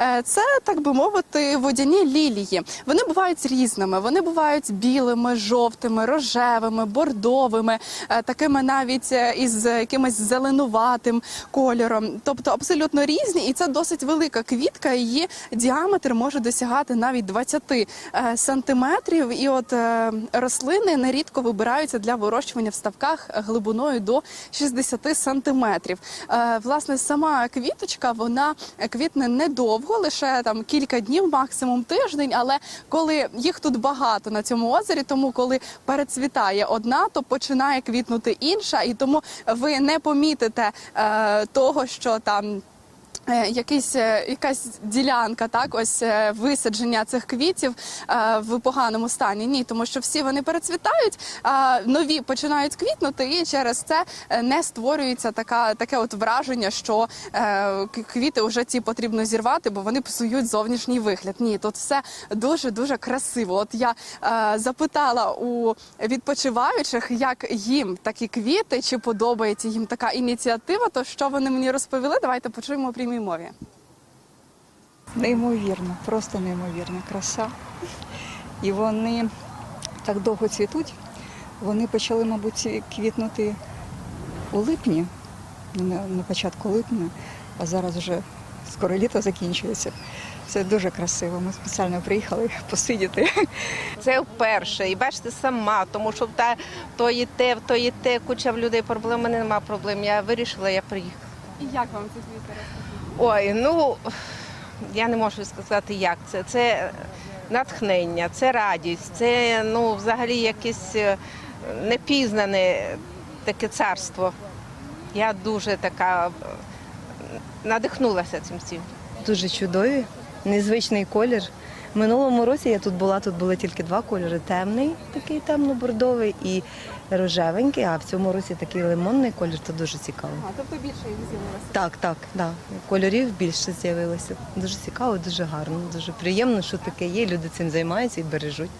Е, Це так би мовити, водяні лілії. Вони бувають різними. Вони бувають білими, жовтими, рожевими, бордовими, е, такими навіть е, із якимось зеленуватим кольором. Тобто абсолютно різні, і це досить велика квітка. Її діаметр може досягати навіть 20 е, сантиметрів. І от рослини нерідко вибираються для вирощування в ставках глибиною до 60 сантиметрів. Власне, сама квіточка вона квітне недовго, лише там кілька днів, максимум тиждень. Але коли їх тут багато на цьому озері, тому коли перецвітає одна, то починає квітнути інша, і тому ви не помітите е, того, що там. Е, Якийсь е, якась ділянка, так ось е, висадження цих квітів е, в поганому стані. Ні, тому що всі вони перецвітають, а нові починають квітнути, і через це не створюється така таке от враження, що е, квіти вже ці потрібно зірвати, бо вони псують зовнішній вигляд. Ні, тут все дуже дуже красиво. От я е, запитала у відпочиваючих, як їм такі квіти, чи подобається їм така ініціатива. То що вони мені розповіли? Давайте почуємо у прямій мові. Неймовірно, просто неймовірна краса. І вони так довго цвітуть. Вони почали, мабуть, квітнути у липні, на, початку липня, а зараз вже скоро літо закінчується. Це дуже красиво. Ми спеціально приїхали посидіти. Це вперше. І бачите сама, тому що в та то і те, то і те, куча в людей проблем, у мене немає проблем. Я вирішила, я приїхала. І як вам ці квіти Ой, ну я не можу сказати, як це. Це натхнення, це радість, це ну, взагалі якесь е, непізнане таке царство. Я дуже така е, надихнулася цим всім. Дуже чудові, незвичний колір. Минулому році я тут була, тут були тільки два кольори: темний, такий темно-бордовий і рожевенький, а в цьому році такий лимонний колір, то дуже цікаво. А, тобто більше їх з'явилося. Так, так, да. Кольорів більше з'явилося. Дуже цікаво, дуже гарно, дуже приємно, що таке є. Люди цим займаються і бережуть.